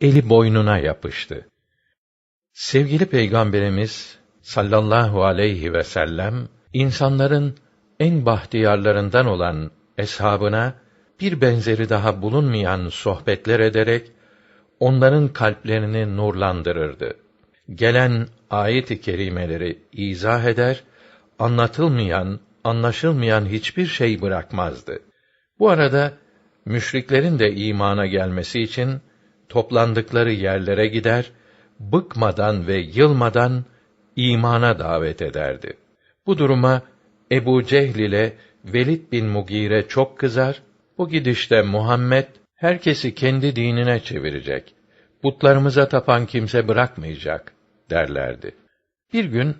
eli boynuna yapıştı. Sevgili Peygamberimiz sallallahu aleyhi ve sellem insanların en bahtiyarlarından olan eshabına bir benzeri daha bulunmayan sohbetler ederek onların kalplerini nurlandırırdı. Gelen ayet-i kerimeleri izah eder, anlatılmayan, anlaşılmayan hiçbir şey bırakmazdı. Bu arada müşriklerin de imana gelmesi için toplandıkları yerlere gider, bıkmadan ve yılmadan imana davet ederdi. Bu duruma Ebu Cehl ile Velid bin Mugire çok kızar. Bu gidişte Muhammed herkesi kendi dinine çevirecek. Putlarımıza tapan kimse bırakmayacak derlerdi. Bir gün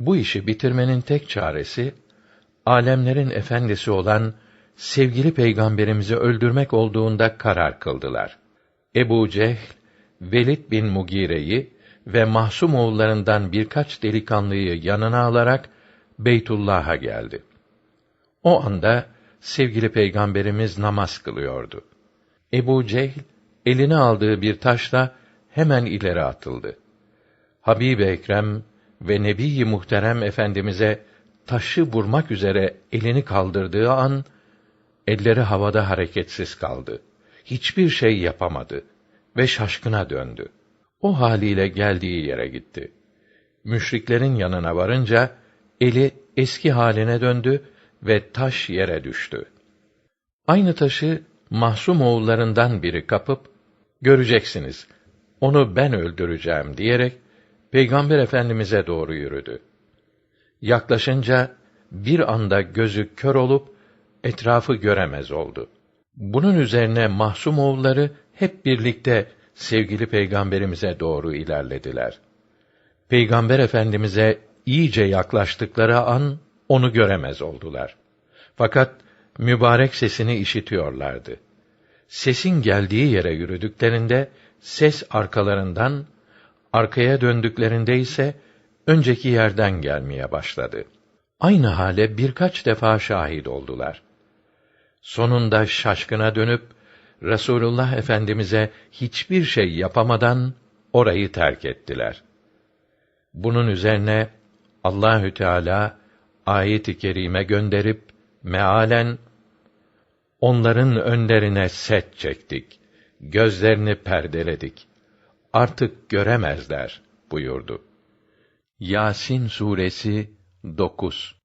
bu işi bitirmenin tek çaresi alemlerin efendisi olan sevgili peygamberimizi öldürmek olduğunda karar kıldılar. Ebu Cehl, Velid bin Mugire'yi ve Mahsum oğullarından birkaç delikanlıyı yanına alarak Beytullah'a geldi. O anda sevgili peygamberimiz namaz kılıyordu. Ebu Cehl eline aldığı bir taşla hemen ileri atıldı. Habib Ekrem ve Nebi Muhterem efendimize taşı vurmak üzere elini kaldırdığı an elleri havada hareketsiz kaldı. Hiçbir şey yapamadı ve şaşkına döndü. O haliyle geldiği yere gitti. Müşriklerin yanına varınca eli eski haline döndü ve taş yere düştü. Aynı taşı Mahsum oğullarından biri kapıp göreceksiniz onu ben öldüreceğim diyerek Peygamber Efendimize doğru yürüdü. Yaklaşınca bir anda gözü kör olup etrafı göremez oldu. Bunun üzerine Mahsum oğulları hep birlikte sevgili peygamberimize doğru ilerlediler. Peygamber Efendimize iyice yaklaştıkları an onu göremez oldular. Fakat mübarek sesini işitiyorlardı. Sesin geldiği yere yürüdüklerinde ses arkalarından, arkaya döndüklerinde ise önceki yerden gelmeye başladı. Aynı hale birkaç defa şahit oldular. Sonunda şaşkına dönüp Resulullah Efendimize hiçbir şey yapamadan orayı terk ettiler. Bunun üzerine Allahü Teala ayet-i kerime gönderip mealen onların önlerine set çektik. Gözlerini perdeledik. Artık göremezler buyurdu. Yasin suresi 9